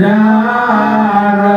যায়